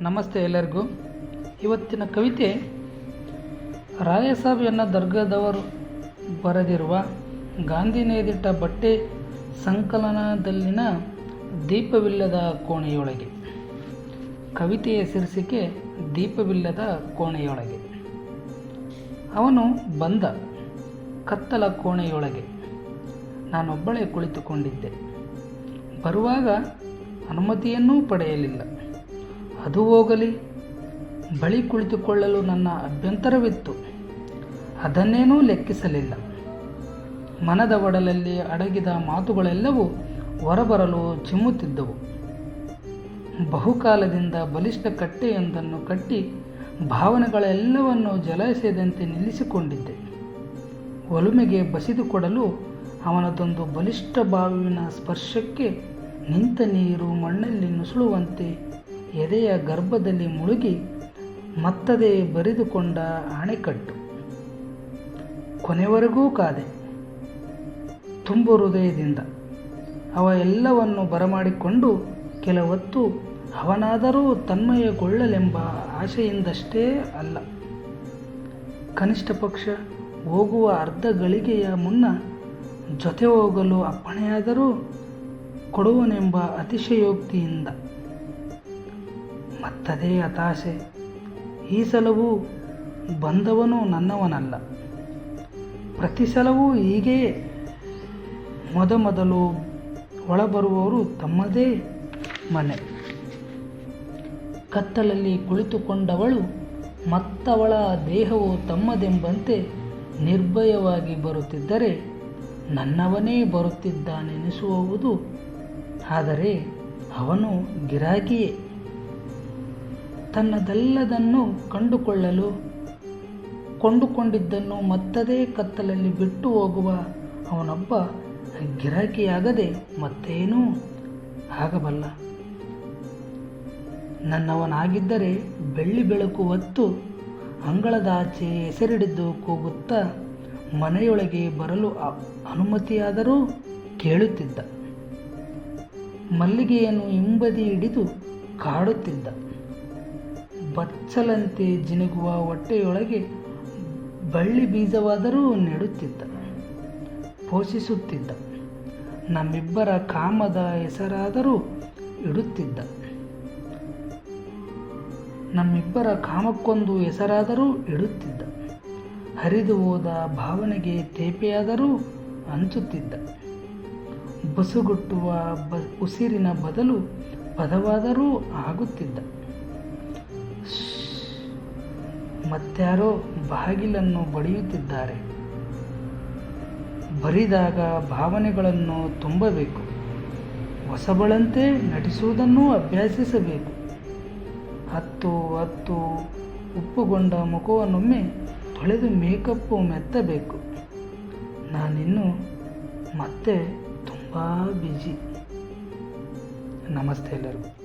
ನಮಸ್ತೆ ಎಲ್ಲರಿಗೂ. ಇವತ್ತಿನ ಕವಿತೆ ರಾಯಸಾಬ್ ಎನ್ನ ದರ್ಗಾದವರು ಬರೆದಿರುವ ಗಾಂಧಿ ನೇದಿಟ್ಟ ಬಟ್ಟೆ ಸಂಕಲನದಲ್ಲಿನ ದೀಪವಿಲ್ಲದ ಕೋಣೆಯೊಳಗೆ. ಕವಿತೆಯ ಶೀರ್ಷಿಕೆ ದೀಪವಿಲ್ಲದ ಕೋಣೆಯೊಳಗೆ. ಅವನು ಬಂದ ಕತ್ತಲ ಕೋಣೆಯೊಳಗೆ. ನಾನೊಬ್ಬಳೇ ಕುಳಿತುಕೊಂಡಿದ್ದೆ. ಬರುವಾಗ ಅನುಮತಿಯನ್ನೂ ಪಡೆಯಲಿಲ್ಲ. ಅದು ಹೋಗಲಿ. ಬಳಿ ಕುಳಿತುಕೊಳ್ಳಲು ನನ್ನ ಅಭ್ಯಂತರವಿತ್ತು. ಅದನ್ನೇನೂ ಲೆಕ್ಕಿಸಲಿಲ್ಲ. ಮನದ ಒಡಲಲ್ಲಿ ಅಡಗಿದ ಮಾತುಗಳೆಲ್ಲವೂ ಹೊರಬರಲು ಚಿಮ್ಮುತ್ತಿದ್ದವು. ಬಹುಕಾಲದಿಂದ ಬಲಿಷ್ಠ ಕಟ್ಟೆಯೊಂದನ್ನು ಕಟ್ಟಿ ಭಾವನೆಗಳೆಲ್ಲವನ್ನು ಜಲಾಶಯದಂತೆ ನಿಲ್ಲಿಸಿಕೊಂಡಿದ್ದೆ. ಒಲುಮೆಗೆ ಬಸಿದುಕೊಡಲು ಅವನದೊಂದು ಬಲಿಷ್ಠ ಬಾವಿನ ಸ್ಪರ್ಶಕ್ಕೆ ನಿಂತ ನೀರು ಮಣ್ಣಲ್ಲಿ ನುಸುಳುವಂತೆ ಎದೆಯ ಗರ್ಭದಲ್ಲಿ ಮುಳುಗಿ ಮತ್ತದೇ ಬರಿದುಕೊಂಡ ಅಣೆಕಟ್ಟು ಕೊನೆವರೆಗೂ ಕಾದೆ. ತುಂಬು ಹೃದಯದಿಂದ. ಅವ ಎಲ್ಲವನ್ನು ಬರಮಾಡಿಕೊಂಡು ಕೆಲವೊತ್ತು ಅವನಾದರೂ ತನ್ಮಯಗೊಳ್ಳಲೆಂಬ ಆಶೆಯಿಂದಷ್ಟೇ ಅಲ್ಲ. ಕನಿಷ್ಠ ಪಕ್ಷ ಹೋಗುವ ಅರ್ಧ ಗಳಿಗೆಯ ಮುನ್ನ ಜೊತೆ ಹೋಗಲು ಅಪ್ಪಣೆಯಾದರೂ ಕೊಡುವನೆಂಬ ಅತಿಶಯೋಕ್ತಿಯಿಂದ. ಮತ್ತದೇ ಹತಾಶೆ. ಈ ಸಲವೂ ಬಂದವನು ನನ್ನವನಲ್ಲ. ಪ್ರತಿ ಸಲವೂ ಹೀಗೆಯೇ ಮೊದಮೊದಲು ಒಳಬರುವವರು ತಮ್ಮದೇ ಮನೆ. ಕತ್ತಲಲ್ಲಿ ಕುಳಿತುಕೊಂಡವಳು ಮತ್ತವಳ ದೇಹವು ತಮ್ಮದೆಂಬಂತೆ ನಿರ್ಭಯವಾಗಿ ಬರುತ್ತಿದ್ದರೆ ನನ್ನವನೇ ಬರುತ್ತಿದ್ದಾನೆನಿಸುವುದು ಆದರೆ ಅವನು ಗಿರಾಕಿಯೇ. ತನ್ನದೆಲ್ಲದನ್ನು ಕಂಡುಕೊಳ್ಳಲು, ಕೊಂಡುಕೊಂಡಿದ್ದನ್ನು ಮತ್ತದೇ ಕತ್ತಲಲ್ಲಿ ಬಿಟ್ಟು ಹೋಗುವ ಅವನೊಬ್ಬ ಗಿರಾಕಿಯಾಗದೆ ಮತ್ತೇನೂ ಆಗಬಲ್ಲ. ನನ್ನವನಾಗಿದ್ದರೆ ಬೆಳ್ಳಿ ಬೆಳಕು ಹೊತ್ತು ಅಂಗಳದಾಚೆ ಹೆಸರಿಡಿದ್ದು ಕೂಗುತ್ತಾ ಮನೆಯೊಳಗೆ ಬರಲು ಅನುಮತಿಯಾದರೂ ಕೇಳುತ್ತಿದ್ದ. ಮಲ್ಲಿಗೆಯನ್ನು ಹಿಂಬದಿ ಹಿಡಿದು ಕಾಡುತ್ತಿದ್ದ. ಬಚ್ಚಲಂತೆ ಜಿನುಗುವ ಹೊಟ್ಟೆಯೊಳಗೆ ಬಳ್ಳಿ ಬೀಜವಾದರೂ ನೆಡುತ್ತಿದ್ದ, ಪೋಷಿಸುತ್ತಿದ್ದ, ನಮ್ಮಿಬ್ಬರ ಕಾಮದ ಹೆಸರಾದರೂ ಇಡುತ್ತಿದ್ದ. ನಮ್ಮಿಬ್ಬರ ಕಾಮಕ್ಕೊಂದು ಹೆಸರಾದರೂ ಇಡುತ್ತಿದ್ದ. ಹರಿದು ಹೋದ ಭಾವನೆಗೆ ತೇಪೆಯಾದರೂ ಹಂಚುತ್ತಿದ್ದ. ಬಸುಗುಟ್ಟುವ ಬ, ಉಸಿರಿನ ಬದಲು ಪದವಾದರೂ ಆಗುತ್ತಿದ್ದ. ಮತ್ಯಾರೋ ಬಾಗಿಲನ್ನು ಬಡಿಯುತ್ತಿದ್ದಾರೆ. ಬರಿದಾಗ ಭಾವನೆಗಳನ್ನು ತುಂಬಬೇಕು. ಹೊಸಬಳಂತೆ ನಟಿಸುವುದನ್ನೂ ಅಭ್ಯಾಸಿಸಬೇಕು. ಹತ್ತು ಹತ್ತು ಉಪ್ಪುಗೊಂಡ ಮುಖವನ್ನೊಮ್ಮೆ ತೊಳೆದು ಮೇಕಪ್ಪು ಮೆತ್ತಬೇಕು. ನಾನಿನ್ನು ಮತ್ತೆ ತುಂಬ ಬ್ಯುಸಿ ನಮಸ್ತೆ ಎಲ್ಲರಿಗೂ.